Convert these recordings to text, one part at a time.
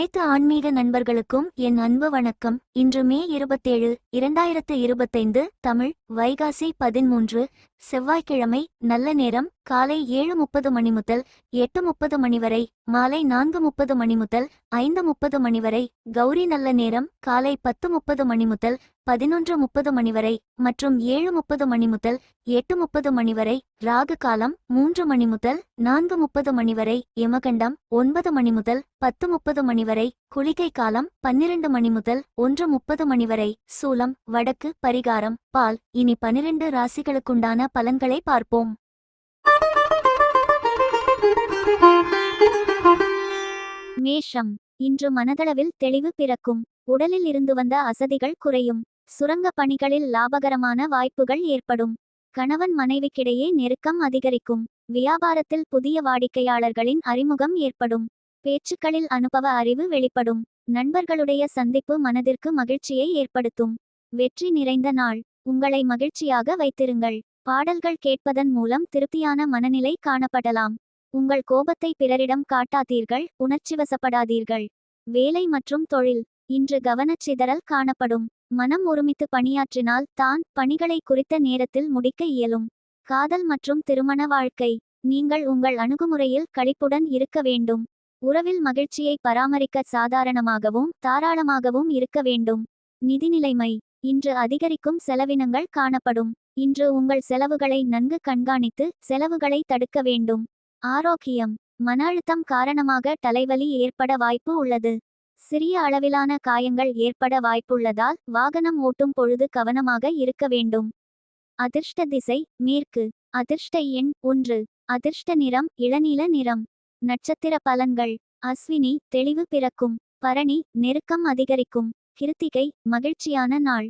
அனைத்து ஆன்மீக நண்பர்களுக்கும் என் அன்பு வணக்கம். இன்று மே இருபத்தேழு இரண்டாயிரத்து இருபத்தைந்து தமிழ் வைகாசி பதிமூன்று செவ்வாய்க்கிழமை நல்ல நேரம் காலை ஏழு முப்பது மணி முதல் எட்டு முப்பது மணி வரை மாலை நான்கு முப்பது மணி முதல் ஐந்து முப்பது மணி வரை கௌரி நல்ல நேரம் காலை பத்து முப்பது மணி முதல் பதினொன்று முப்பது மணி வரை மற்றும் ஏழு முப்பது மணி முதல் எட்டு முப்பது மணி வரை ராகு காலம் மூன்று மணி முதல் நான்கு முப்பது மணி வரை யமகண்டம் ஒன்பது மணி முதல் பத்து முப்பது மணி வரை குளிகை காலம் பன்னிரண்டு மணி முதல் ஒன்று முப்பது மணி வரை சூலம் வடக்கு பரிகாரம் பால் இனி பனிரெண்டு ராசிகளுக்குண்டான பலன்களை பார்ப்போம். மேஷம். இன்று மனதளவில் தெளிவு பிறக்கும். உடலில் இருந்து வந்த அசதிகள் குறையும். சுரங்க பணிகளில் லாபகரமான வாய்ப்புகள் ஏற்படும். கணவன் மனைவிக்கிடையே நெருக்கம் அதிகரிக்கும். வியாபாரத்தில் புதிய வாடிக்கையாளர்களின் அறிமுகம் ஏற்படும். பேச்சுக்களில் அனுபவ அறிவு வெளிப்படும். நண்பர்களுடைய சந்திப்பு மனதிற்கு மகிழ்ச்சியை ஏற்படுத்தும். வெற்றி நிறைந்த நாள். உங்களை மகிழ்ச்சியாக வைத்திருங்கள். பாடல்கள் கேட்பதன் மூலம் திருப்தியான மனநிலை காணப்படலாம். உங்கள் கோபத்தை பிறரிடம் காட்டாதீர்கள் உணர்ச்சிவசப்படாதீர்கள் வேலை மற்றும் தொழில் இன்று கவனச்சிதறல் காணப்படும். மனம் ஒருமித்து பணியாற்றினால் தான் பணிகளை குறித்த நேரத்தில் முடிக்க இயலும். காதல் மற்றும் திருமண வாழ்க்கை நீங்கள் உங்கள் அணுகுமுறையில் கழிப்புடன் இருக்க வேண்டும். உறவில் மகிழ்ச்சியை பராமரிக்க சாதாரணமாகவும் தாராளமாகவும் இருக்க வேண்டும். நிதிநிலைமை இன்று அதிகரிக்கும் செலவினங்கள் காணப்படும். இன்று உங்கள் செலவுகளை நன்கு கண்காணித்து செலவுகளை தடுக்க வேண்டும். ஆரோக்கியம். மன அழுத்தம் காரணமாக தலைவலி ஏற்பட வாய்ப்பு உள்ளது. சிறிய அளவிலான காயங்கள் ஏற்பட வாய்ப்புள்ளதால் வாகனம் ஓட்டும் பொழுது கவனமாக இருக்க வேண்டும். அதிர்ஷ்ட திசை மேற்கு. அதிர்ஷ்ட எண் ஒன்று. அதிர்ஷ்ட நிறம் இளநீல நிறம். நட்சத்திர பலன்கள். அஸ்வினி தெளிவு பிறக்கும். பரணி நெருக்கம் அதிகரிக்கும். கிருத்திகை மகிழ்ச்சியான நாள்.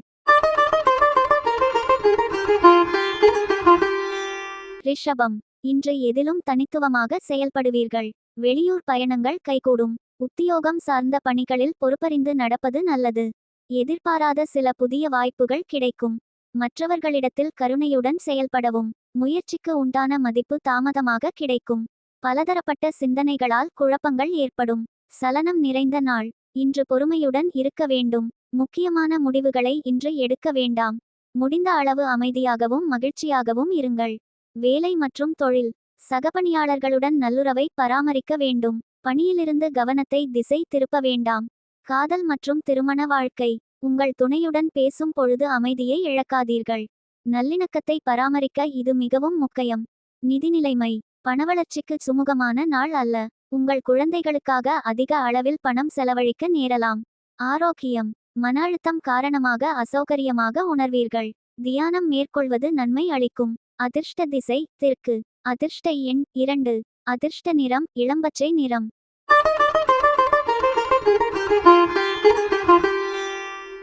ரிஷபம் இன்று எதிலும் தனித்துவமாக செயல்படுவீர்கள். வெளியூர் பயணங்கள் கைகூடும். உத்தியோகம் சார்ந்த பணிகளில் பொறுப்பறிந்து நடப்பது நல்லது. எதிர்பாராத சில புதிய வாய்ப்புகள் கிடைக்கும். மற்றவர்களிடத்தில் கருணையுடன் செயல்படவும். முயற்சிக்கு உண்டான மதிப்பு தாமதமாக கிடைக்கும். பலதரப்பட்ட சிந்தனைகளால் குழப்பங்கள் ஏற்படும். சலனம் நிறைந்த நாள். இன்று பொறுமையுடன் இருக்க வேண்டும். முக்கியமான முடிவுகளை இன்று எடுக்க வேண்டாம். முடிந்த அளவு அமைதியாகவும் மகிழ்ச்சியாகவும் இருங்கள். வேலை மற்றும் தொழில். சகபணியாளர்களுடன் நல்லுறவை பராமரிக்க வேண்டும். பணியிலிருந்து கவனத்தை திசை திருப்ப வேண்டாம். காதல் மற்றும் திருமண வாழ்க்கை. உங்கள் துணையுடன் பேசும் பொழுது அமைதியை இழக்காதீர்கள். நல்லிணக்கத்தை பராமரிக்க இது மிகவும் முக்கியம். நிதிநிலைமை பணவளர்ச்சிக்கு சுமூகமான நாள் அல்ல. உங்கள் குழந்தைகளுக்காக அதிக அளவில் பணம் செலவழிக்க நேரலாம். ஆரோக்கியம். மன அழுத்தம் காரணமாக அசௌகரியமாக உணர்வீர்கள். தியானம் மேற்கொள்வது நன்மை அளிக்கும். அதிர்ஷ்ட திசை தெற்கு. அதிர்ஷ்ட எண் இரண்டு. அதிர்ஷ்ட நிறம் இளம்பச்சை நிறம்.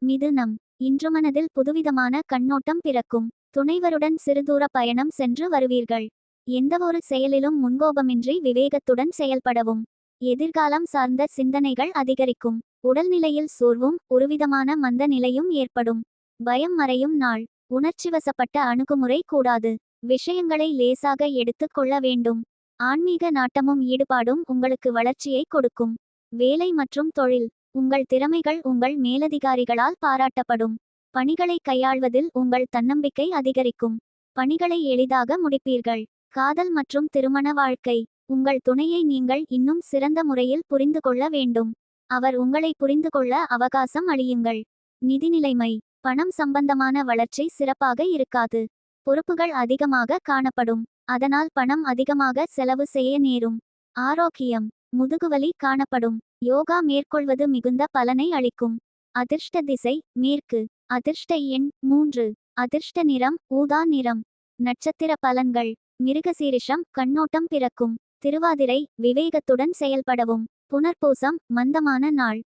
மிதுனம். இன்று மனதில் புதுவிதமான கண்ணோட்டம் பிறக்கும். துணைவருடன் சிறுதூர பயணம் சென்று வருவீர்கள். எந்தவொரு செயலிலும் முன்கோபமின்றி விவேகத்துடன் செயல்படவும். எதிர்காலம் சார்ந்த சிந்தனைகள் அதிகரிக்கும். உடல்நிலையில் சோர்வும் ஒருவிதமான மந்த நிலையும் ஏற்படும். பயம் மறையும் நாள். உணர்ச்சிவசப்பட்ட அணுகுமுறை கூடாது. விஷயங்களை லேசாக எடுத்துக் கொள்ள வேண்டும். ஆன்மீக நாட்டமும் ஈடுபாடும் உங்களுக்கு வளர்ச்சியை கொடுக்கும். வேலை மற்றும் தொழில். உங்கள் திறமைகள் உங்கள் மேலதிகாரிகளால் பாராட்டப்படும். பணிகளை கையாள்வதில் உங்கள் தன்னம்பிக்கை அதிகரிக்கும். பணிகளை எளிதாக முடிப்பீர்கள். காதல் மற்றும் திருமண வாழ்க்கை. உங்கள் துணையை நீங்கள் இன்னும் சிறந்த முறையில் புரிந்து கொள்ள வேண்டும். அவர் உங்களை புரிந்து கொள்ள அவகாசம் அளியுங்கள். நிதிநிலைமை. பணம் சம்பந்தமான வளர்ச்சி சிறப்பாக இருக்காது. பொறுப்புகள் அதிகமாக காணப்படும். அதனால் பணம் அதிகமாக செலவு செய்ய நேரும். ஆரோக்கியம். முதுகுவலி காணப்படும். யோகா மேற்கொள்வது மிகுந்த பலனை அளிக்கும். அதிர்ஷ்ட திசை. மேற்கு. அதிர்ஷ்ட எண் மூன்று. அதிர்ஷ்ட நிறம். ஊதா நிறம். நட்சத்திர பலன்கள். மிருகசீரிஷம். கண்ணோட்டம் பிறக்கும். திருவாதிரை விவேகத்துடன் செயல்படவும். புனர்பூசம் மந்தமான நாள்.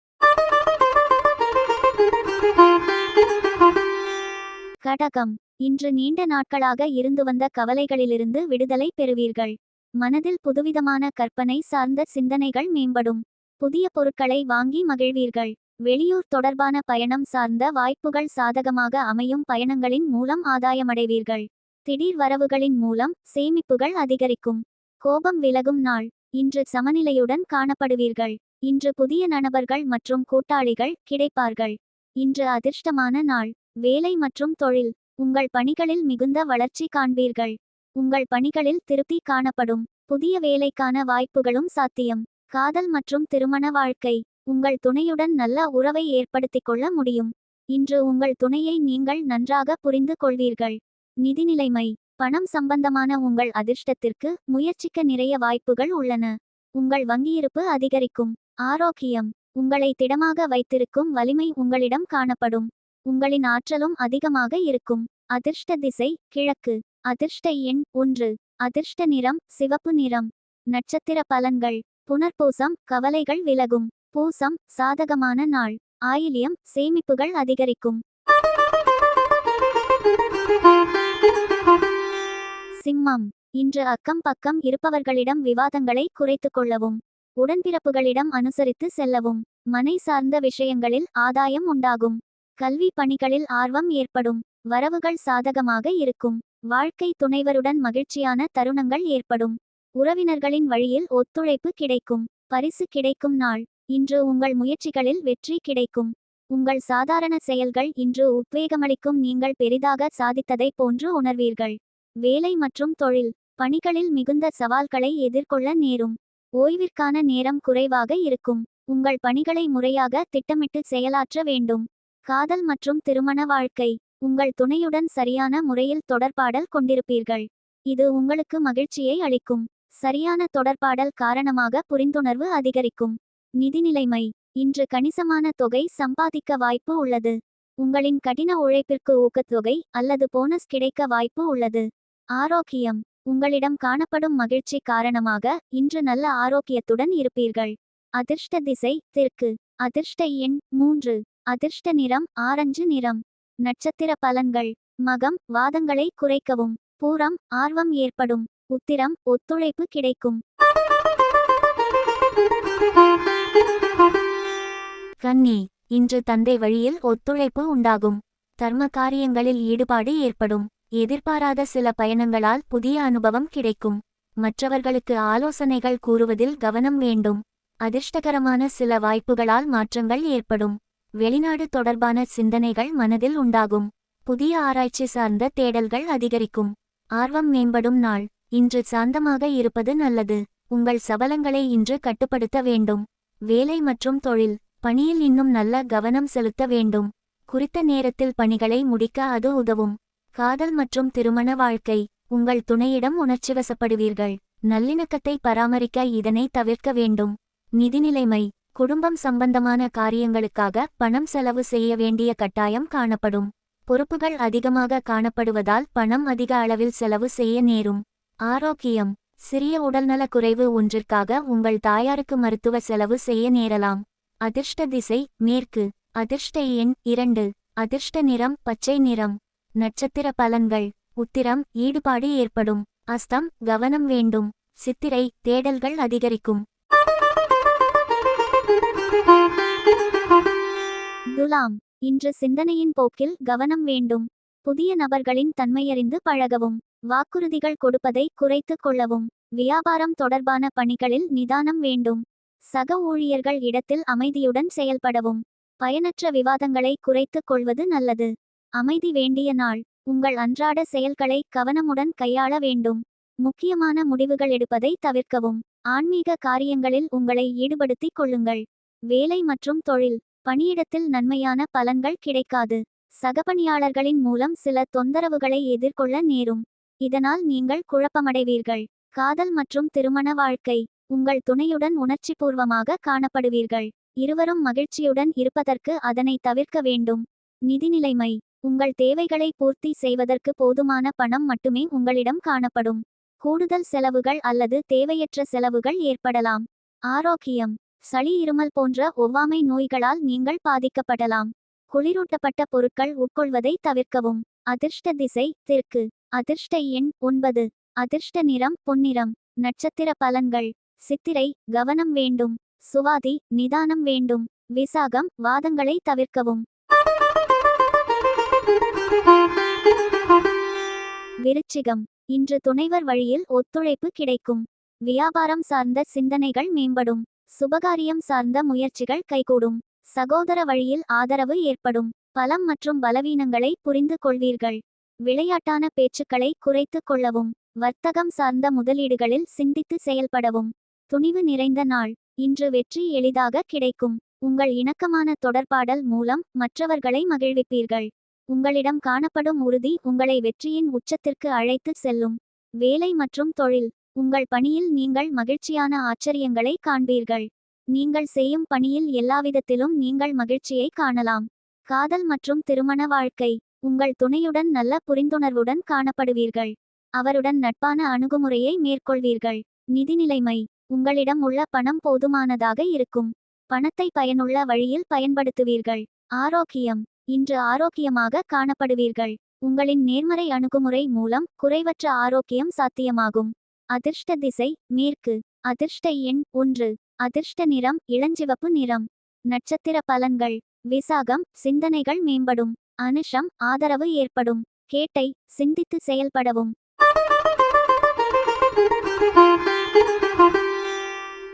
கடகம். இன்று நீண்ட நாட்களாக இருந்து வந்த கவலைகளிலிருந்து விடுதலை பெறுவீர்கள். மனதில் புதுவிதமான கற்பனை சார்ந்த சிந்தனைகள் மேம்படும். புதிய பொருட்களை வாங்கி மகிழ்வீர்கள். வெளியூர் தொடர்பான பயணம் சார்ந்த வாய்ப்புகள் சாதகமாக அமையும் பயணங்களின் மூலம் ஆதாயமடைவீர்கள். திடீர் வரவுகளின் மூலம் சேமிப்புகள் அதிகரிக்கும். கோபம் விலகும் நாள். இன்று சமநிலையுடன் காணப்படுவீர்கள். இன்று புதிய நண்பர்கள் மற்றும் கூட்டாளிகள் கிடைப்பார்கள். இன்று அதிர்ஷ்டமான நாள். வேலை மற்றும் தொழில். உங்கள் பணிகளில் மிகுந்த வளர்ச்சி காண்பீர்கள். உங்கள் பணிகளில் திருப்தி காணப்படும். புதிய வேலைக்கான வாய்ப்புகளும் சாத்தியம். காதல் மற்றும் திருமண வாழ்க்கை. உங்கள் துணையுடன் நல்ல உறவை ஏற்படுத்திக் கொள்ள முடியும். இன்று உங்கள் துணையை நீங்கள் நன்றாக புரிந்து கொள்வீர்கள். நிதிநிலைமை பணம் சம்பந்தமான உங்கள் அதிர்ஷ்டத்திற்கு முயற்சிக்க நிறைய வாய்ப்புகள் உள்ளன. உங்கள் வங்கியிருப்பு அதிகரிக்கும். ஆரோக்கியம். உங்களை திடமாக வைத்திருக்கும் வலிமை உங்களிடம் காணப்படும். உங்களின் ஆற்றலும் அதிகமாக இருக்கும். அதிர்ஷ்ட திசை கிழக்கு. அதிர்ஷ்ட எண் ஒன்று. அதிர்ஷ்ட நிறம் சிவப்பு நிறம். நட்சத்திர பலன்கள். புனர்பூசம் கவலைகள் விலகும். பூசம் சாதகமான நாள். ஆயிலியம் சேமிப்புகள் அதிகரிக்கும். சிம்மம். இன்று அக்கம் பக்கம் இருப்பவர்களிடம் விவாதங்களை குறைத்துக் கொள்ளவும் உடன்பிறப்புகளிடம் அனுசரித்து செல்லவும் மனை சார்ந்த விஷயங்களில் ஆதாயம் உண்டாகும் கல்வி பணிகளில் ஆர்வம் ஏற்படும் வரவுகள் சாதகமாக இருக்கும் வாழ்க்கை துணைவருடன் மகிழ்ச்சியான தருணங்கள் ஏற்படும் உறவினர்களின் வழியில் ஒத்துழைப்பு கிடைக்கும் பரிசு கிடைக்கும் நாள் இன்று உங்கள் முயற்சிகளில் வெற்றி கிடைக்கும் உங்கள் சாதாரண செயல்கள் இன்று உத்வேகமளிக்கும் நீங்கள் பெரிதாக சாதித்ததைப் போன்று உணர்வீர்கள். வேலை மற்றும் தொழில் பணிகளில் மிகுந்த சவால்களை எதிர்கொள்ள நேரும். ஓய்விற்கான நேரம் குறைவாக இருக்கும். உங்கள் பணிகளை முறையாக திட்டமிட்டு செயலாற்ற வேண்டும். காதல் மற்றும் திருமண வாழ்க்கை. உங்கள் துணையுடன் சரியான முறையில் தொடர்பாடல் கொண்டிருப்பீர்கள். இது உங்களுக்கு மகிழ்ச்சியை அளிக்கும். சரியான தொடர்பாடல் காரணமாக புரிந்துணர்வு அதிகரிக்கும். நிதிநிலைமை. இன்று கணிசமான தொகை சம்பாதிக்க வாய்ப்பு உள்ளது. உங்களின் கடின உழைப்பிற்கு ஊக்கத்தொகை அல்லது போனஸ் கிடைக்க வாய்ப்பு உள்ளது. ஆரோக்கியம். உங்களிடம் காணப்படும் மகிழ்ச்சி காரணமாக இன்று நல்ல ஆரோக்கியத்துடன் இருப்பீர்கள். அதிர்ஷ்ட திசை தெற்கு. அதிர்ஷ்ட எண் மூன்று. அதிர்ஷ்ட நிறம் ஆரஞ்சு நிறம். நட்சத்திர பலன்கள். மகம் வாதங்களை குறைக்கவும். பூரம் ஆர்வம் ஏற்படும். உத்திரம் ஒத்துழைப்பு கிடைக்கும். கன்னி. இன்று தந்தை வழியில் ஒத்துழைப்பு உண்டாகும். தர்ம காரியங்களில் ஈடுபாடு ஏற்படும். எதிர்பாராத சில பயணங்களால் புதிய அனுபவம் கிடைக்கும். மற்றவர்களுக்கு ஆலோசனைகள் கூறுவதில் கவனம் வேண்டும். அதிர்ஷ்டகரமான சில வாய்ப்புகளால் மாற்றங்கள் ஏற்படும். வெளிநாடு தொடர்பான சிந்தனைகள் மனதில் உண்டாகும். புதிய ஆராய்ச்சி சார்ந்த தேடல்கள் அதிகரிக்கும். ஆர்வம் மேம்படும் நாள். இன்று சாந்தமாக இருப்பது நல்லது. உங்கள் சபலங்களை இன்று கட்டுப்படுத்த வேண்டும். வேலை மற்றும் தொழில். பணியில் இன்னும் நல்ல கவனம் செலுத்த வேண்டும். குறித்த நேரத்தில் பணிகளை முடிக்க அது உதவும். காதல் மற்றும் திருமண வாழ்க்கை உங்கள் துணையிடம் உணர்ச்சிவசப்படுவீர்கள் நல்லிணக்கத்தை பராமரிக்க இதனை தவிர்க்க வேண்டும். நிதிநிலைமை குடும்பம் சம்பந்தமான காரியங்களுக்காக பணம் செலவு செய்ய வேண்டிய கட்டாயம் காணப்படும். பொறுப்புகள் அதிகமாக காணப்படுவதால் பணம் அதிக அளவில் செலவு செய்ய நேரும். ஆரோக்கியம் சிறிய உடல்நலக் குறைவு ஒன்றிற்காக உங்கள் தாயாருக்கு மருத்துவ செலவு செய்ய நேரலாம். அதிர்ஷ்ட திசை மேற்கு. அதிர்ஷ்ட எண் இரண்டு. அதிர்ஷ்ட நிறம் பச்சை நிறம். நட்சத்திர பலன்கள் உத்திரம் ஈடுபாடு ஏற்படும். அஸ்தம் கவனம் வேண்டும். சித்திரை தேடல்கள் அதிகரிக்கும். துலாம் இன்று சிந்தனையின் போக்கில் கவனம் வேண்டும். புதிய நபர்களின் தன்மையறிந்து பழகவும். வாக்குறுதிகள் கொடுப்பதை குறைத்துக் கொள்ளவும். வியாபாரம் தொடர்பான பணிகளில் நிதானம் வேண்டும். சக ஊழியர்கள் இடத்தில் அமைதியுடன் செயல்படவும். பயனற்ற விவாதங்களை குறைத்துக் கொள்வது நல்லது. அமைதி வேண்டிய நாள். உங்கள் அன்றாட செயல்களை கவனமுடன் கையாள வேண்டும். முக்கியமான முடிவுகள் எடுப்பதை தவிர்க்கவும். ஆன்மீக காரியங்களில் உங்களை ஈடுபடுத்திக் கொள்ளுங்கள். வேலை மற்றும் தொழில். பணியிடத்தில் நன்மையான பலன்கள் கிடைக்காது. சகபணியாளர்களின் மூலம் சில தொந்தரவுகளை எதிர்கொள்ள நேரும். இதனால் நீங்கள் குழப்பமடைவீர்கள். காதல் மற்றும் திருமண வாழ்க்கை. உங்கள் துணையுடன் உணர்ச்சிபூர்வமாக காணப்படுவீர்கள். இருவரும் மகிழ்ச்சியுடன் இருப்பதற்கு அதனை தவிர்க்க வேண்டும். நிதிநிலைமை உங்கள் தேவைகளை பூர்த்தி செய்வதற்கு போதுமான பணம் மட்டுமே உங்களிடம் காணப்படும். கூடுதல் செலவுகள் அல்லது தேவையற்ற செலவுகள் ஏற்படலாம். ஆரோக்கியம். சளி இருமல் போன்ற ஒவ்வாமை நோய்களால் நீங்கள் பாதிக்கப்படலாம். குளிரூட்டப்பட்ட பொருட்கள் உட்கொள்வதை தவிர்க்கவும். அதிர்ஷ்ட திசை தெற்கு. அதிர்ஷ்ட எண் ஒன்பது. அதிர்ஷ்ட நிறம் பொன்னிறம். நட்சத்திர பலன்கள். சித்திரை கவனம் வேண்டும். சுவாதி நிதானம் வேண்டும். விசாகம் வாதங்களை தவிர்க்கவும். விருச்சிகம். இன்று துணைவர் வழியில் ஒத்துழைப்பு கிடைக்கும். வியாபாரம் சார்ந்த சிந்தனைகள் மேம்படும். சுபகாரியம் சார்ந்த முயற்சிகள் கைகூடும். சகோதர வழியில் ஆதரவு ஏற்படும். பலம் மற்றும் பலவீனங்களை புரிந்து கொள்வீர்கள். விளையாட்டான பேச்சுக்களை குறைத்துக் கொள்ளவும் வர்த்தகம் சார்ந்த முதலீடுகளில் சிந்தித்து செயல்படவும். துணிவு நிறைந்த நாள். இன்று வெற்றி எளிதாக கிடைக்கும். உங்கள் இணக்கமான தொடர்பாடல் மூலம் மற்றவர்களை மகிழ்விப்பீர்கள். உங்களிடம் காணப்படும் உறுதி உங்களை வெற்றியின் உச்சத்திற்கு அழைத்துச் செல்லும். வேலை மற்றும் தொழில். உங்கள் பணியில் நீங்கள் மகிழ்ச்சியான ஆச்சரியங்களை காண்பீர்கள். நீங்கள் செய்யும் பணியில் எல்லாவிதத்திலும் நீங்கள் மகிழ்ச்சியை காணலாம். காதல் மற்றும் திருமண வாழ்க்கை. உங்கள் துணையுடன் நல்ல புரிந்துணர்வுடன் காணப்படுவீர்கள். அவருடன் நட்பான அணுகுமுறையை மேற்கொள்வீர்கள். நிதிநிலைமை உங்களிடம் உள்ள பணம் போதுமானதாக இருக்கும். பணத்தை பயனுள்ள வழியில் பயன்படுத்துவீர்கள். ஆரோக்கியம். இன்று ஆரோக்கியமாக காணப்படுவீர்கள். உங்களின் நேர்மறை அணுகுமுறை மூலம் குறைவற்ற ஆரோக்கியம் சாத்தியமாகும். அதிர்ஷ்ட திசை மேற்கு. அதிர்ஷ்ட எண் ஒன்று. அதிர்ஷ்ட நிறம் இளஞ்சிவப்பு நிறம். நட்சத்திர பலன்கள். விசாகம் சிந்தனைகள் மேம்படும். அனுஷம் ஆதரவு ஏற்படும். கேட்டை சிந்தித்து செயல்படவும்.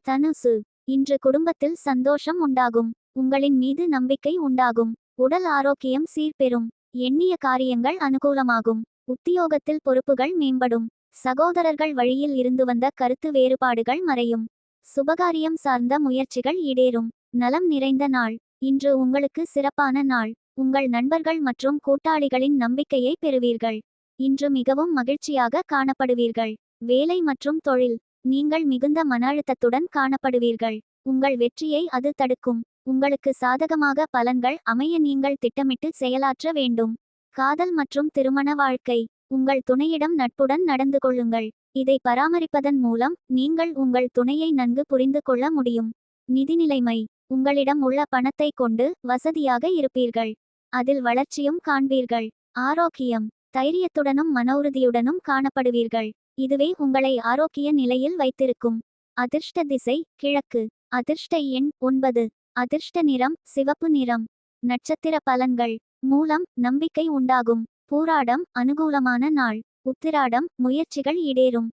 தனுசு. இன்று குடும்பத்தில் சந்தோஷம் உண்டாகும். உங்களின் மீது நம்பிக்கை உண்டாகும். உடல் ஆரோக்கியம் சீர்பெறும். எண்ணிய காரியங்கள் அனுகூலமாகும். உத்தியோகத்தில் பொறுப்புகள் மேம்படும். சகோதரர்கள் வழியில் இருந்து வந்த கருத்து வேறுபாடுகள் மறையும். சுபகாரியம் சார்ந்த முயற்சிகள் ஈடேறும். நலம் நிறைந்த நாள். இன்று உங்களுக்கு சிறப்பான நாள். உங்கள் நண்பர்கள் மற்றும் கூட்டாளிகளின் நம்பிக்கையை பெறுவீர்கள். இன்று மிகவும் மகிழ்ச்சியாக காணப்படுவீர்கள். வேலை மற்றும் தொழில். நீங்கள் மிகுந்த மன அழுத்தத்துடன் காணப்படுவீர்கள். உங்கள் வெற்றியை அது தடுக்கும். உங்களுக்கு சாதகமாக பலன்கள் அமைய நீங்கள் திட்டமிட்டு செயலாற்ற வேண்டும். காதல் மற்றும் திருமண வாழ்க்கை. உங்கள் துணையிடம் நட்புடன் நடந்து கொள்ளுங்கள். இதை பராமரிப்பதன் மூலம் நீங்கள் உங்கள் துணையை நன்கு புரிந்து கொள்ள முடியும். நிதிநிலைமை உங்களிடம் உள்ள பணத்தை கொண்டு வசதியாக இருப்பீர்கள். அதில் வளர்ச்சியும் காண்பீர்கள். ஆரோக்கியம். தைரியத்துடனும் மன உறுதியுடனும் காணப்படுவீர்கள். இதுவே உங்களை ஆரோக்கிய நிலையில் வைத்திருக்கும். அதிர்ஷ்ட திசை கிழக்கு. அதிர்ஷ்ட எண் ஒன்பது. அதிர்ஷ்ட நிறம் சிவப்பு நிறம். நட்சத்திர பலன்கள். மூலம் நம்பிக்கை உண்டாகும். பூராடம் அனுகூலமான நாள். உத்திராடம் முயற்சிகள் இடேறும்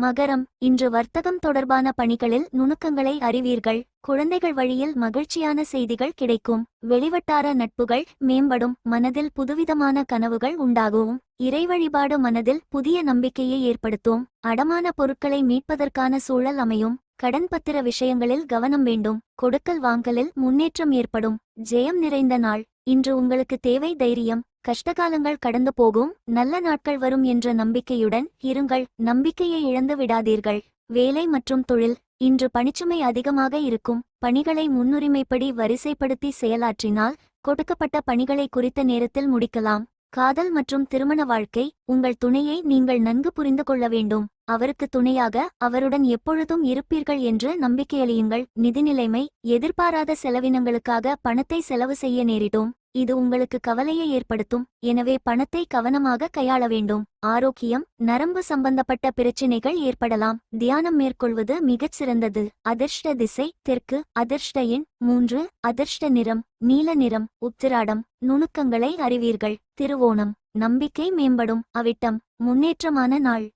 மகரம் இன்று வர்த்தகம் தொடர்பான பணிகளில் நுணுக்கங்களை அறிவீர்கள். குழந்தைகள் வழியில் மகிழ்ச்சியான செய்திகள் கிடைக்கும். வெளிவட்டார நட்புகள் மேம்படும். மனதில் புதுவிதமான கனவுகள் உண்டாகும். இறை வழிபாடு மனதில் புதிய நம்பிக்கையை ஏற்படுத்தும். அடமான பொருட்களை மீட்பதற்கான சூழல் அமையும். கடன் பத்திர விஷயங்களில் கவனம் வேண்டும். கொடுக்கல் வாங்கலில் முன்னேற்றம் ஏற்படும். ஜெயம் நிறைந்த நாள். இன்று உங்களுக்கு தேவை தைரியம். கஷ்டகாலங்கள் கடந்து போகும் நல்ல நாட்கள் வரும் என்ற நம்பிக்கையுடன் இருங்கள் நம்பிக்கையை இழந்து விடாதீர்கள். வேலை மற்றும் தொழில் இன்று பணிச்சுமை அதிகமாக இருக்கும் பணிகளை முன்னுரிமைப்படி வரிசைப்படுத்தி செயலாற்றினால் கொடுக்கப்பட்ட பணிகளை குறித்த நேரத்தில் முடிக்கலாம். காதல் மற்றும் திருமண வாழ்க்கை உங்கள் துணையை நீங்கள் நன்கு புரிந்து கொள்ள வேண்டும். அவருக்கு துணையாக அவருடன் எப்பொழுதும் இருப்பீர்கள் என்று நம்பிக்கையளியுங்கள். நிதிநிலைமை எதிர்பாராத செலவினங்களுக்காக பணத்தை செலவு செய்ய நேரிடும். இது உங்களுக்கு கவலையை ஏற்படுத்தும். எனவே பணத்தை கவனமாக கையாள வேண்டும். ஆரோக்கியம் நரம்பு சம்பந்தப்பட்ட பிரச்சினைகள் ஏற்படலாம். தியானம் மேற்கொள்வது மிகச் சிறந்தது. அதிர்ஷ்ட திசை தெற்கு அதிர்ஷ்ட எண் மூன்று அதிர்ஷ்ட நிறம் நீல நிறம் உத்திராடம் நுணுக்கங்களை அறிவீர்கள். திருவோணம் நம்பிக்கை மேம்படும். அவிட்டம் முன்னேற்றமான நாள்.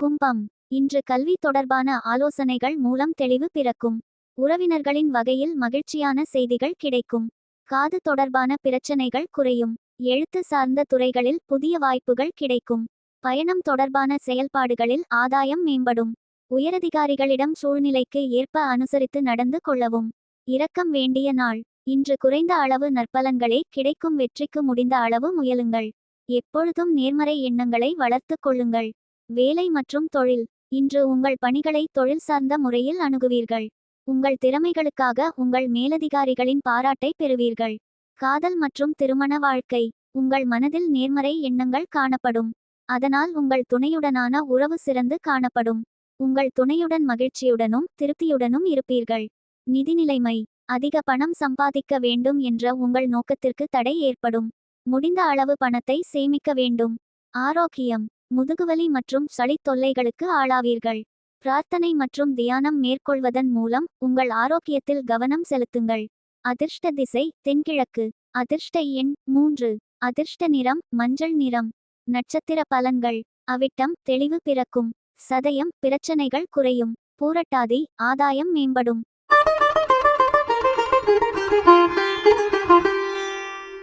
கும்பம் இன்று கல்வி தொடர்பான ஆலோசனைகள் மூலம் தெளிவு பிறக்கும். உறவினர்களின் வகையில் மகிழ்ச்சியான செய்திகள் கிடைக்கும். காது தொடர்பான பிரச்சனைகள் குறையும். எழுத்து சார்ந்த துறைகளில் புதிய வாய்ப்புகள் கிடைக்கும். பயணம் தொடர்பான செயல்பாடுகளில் ஆதாயம் மேம்படும். உயரதிகாரிகளிடம் சூழ்நிலைக்கு ஏற்ப அனுசரித்து நடந்து கொள்ளவும். இரக்கம் வேண்டிய நாள். இன்று குறைந்த அளவு நற்பலன்களே கிடைக்கும் வெற்றிக்கு முடிந்த அளவு முயலுங்கள். எப்பொழுதும் நேர்மறை எண்ணங்களை வளர்த்து கொள்ளுங்கள். வேலை மற்றும் தொழில். இன்று உங்கள் பணிகளை தொழில் சார்ந்த முறையில் அணுகுவீர்கள். உங்கள் திறமைகளுக்காக உங்கள் மேலதிகாரிகளின் பாராட்டை பெறுவீர்கள். காதல் மற்றும் திருமண வாழ்க்கை. உங்கள் மனதில் நேர்மறை எண்ணங்கள் காணப்படும். அதனால் உங்கள் துணையுடனான உறவு சிறந்து காணப்படும். உங்கள் துணையுடன் மகிழ்ச்சியுடனும் திருப்தியுடனும் இருப்பீர்கள். நிதிநிலைமை அதிக பணம் சம்பாதிக்க வேண்டும் என்ற உங்கள் நோக்கத்திற்கு தடை ஏற்படும். முடிந்த அளவு பணத்தை சேமிக்க வேண்டும். ஆரோக்கியம். முதுகுவலி மற்றும் சளி தொல்லைகளுக்கு ஆளாவீர்கள். பிரார்த்தனை மற்றும் தியானம் மேற்கொள்வதன் மூலம் உங்கள் ஆரோக்கியத்தில் கவனம் செலுத்துங்கள். அதிர்ஷ்ட திசை தென்கிழக்கு. அதிர்ஷ்ட எண் மூன்று. அதிர்ஷ்ட நிறம் மஞ்சள் நிறம். நட்சத்திர பலன்கள். அவிட்டம் தெளிவு பிறக்கும். சதயம் பிரச்சனைகள் குறையும். பூரட்டாதி ஆதாயம் மேம்படும்.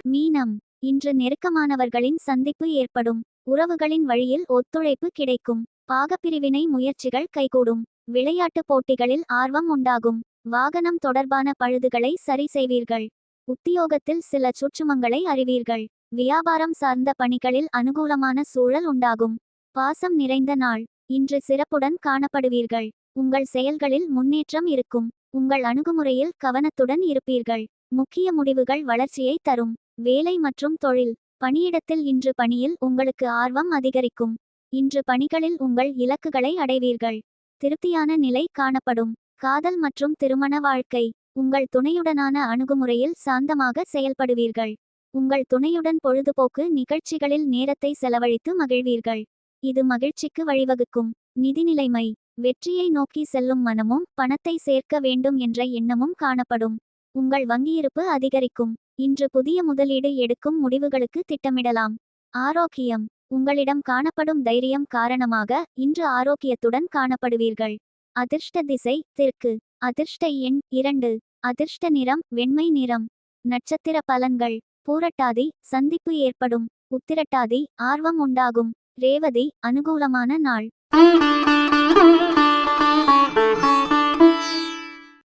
மீனம். இன்று நெருக்கமானவர்களின் சந்திப்பு ஏற்படும். உறவுகளின் வழியில் ஒத்துழைப்பு கிடைக்கும். பாகப்பிரிவினை முயற்சிகள் கைகூடும். விளையாட்டுப் போட்டிகளில் ஆர்வம் உண்டாகும். வாகனம் தொடர்பான பழுதுகளை சரி செய்வீர்கள். உத்தியோகத்தில் சில சுற்றுமங்களை அறிவீர்கள். வியாபாரம் சார்ந்த பணிகளில் அனுகூலமான சூழல் உண்டாகும். பாசம் நிறைந்த நாள். இன்று சிறப்புடன் காணப்படுவீர்கள். உங்கள் செயல்களில் முன்னேற்றம் இருக்கும். உங்கள் அணுகுமுறையில் கவனத்துடன் இருப்பீர்கள். முக்கிய முடிவுகள் வளர்ச்சியை தரும். வேலை மற்றும் தொழில். பணியிடத்தில் இன்று பணியில் உங்களுக்கு ஆர்வம் அதிகரிக்கும். இன்று பணிகளில் உங்கள் இலக்குகளை அடைவீர்கள். திருப்தியான நிலை காணப்படும். காதல் மற்றும் திருமண வாழ்க்கை. உங்கள் துணையுடனான அணுகுமுறையில் சாந்தமாக செயல்படுவீர்கள். உங்கள் துணையுடன் பொழுதுபோக்கு நிகழ்ச்சிகளில் நேரத்தை செலவழித்து மகிழ்வீர்கள். இது மகிழ்ச்சிக்கு வழிவகுக்கும். நிதிநிலைமை வெற்றியை நோக்கி செல்லும் மனமும் பணத்தை சேர்க்க வேண்டும் என்ற எண்ணமும் காணப்படும். உங்கள் வங்கியிருப்பு அதிகரிக்கும். இன்று புதிய முதலீடு எடுக்கும் முடிவுகளுக்கு திட்டமிடலாம். ஆரோக்கியம். உங்களிடம் காணப்படும் தைரியம் காரணமாக இன்று ஆரோக்கியத்துடன் காணப்படுவீர்கள். அதிர்ஷ்ட திசை தெற்கு. அதிர்ஷ்ட எண் இரண்டு. அதிர்ஷ்ட நிறம் வெண்மை நிறம். நட்சத்திர பலன்கள். பூரட்டாதி சந்திப்பு ஏற்படும். உத்திரட்டாதி ஆர்வம் உண்டாகும். ரேவதி அனுகூலமான நாள்.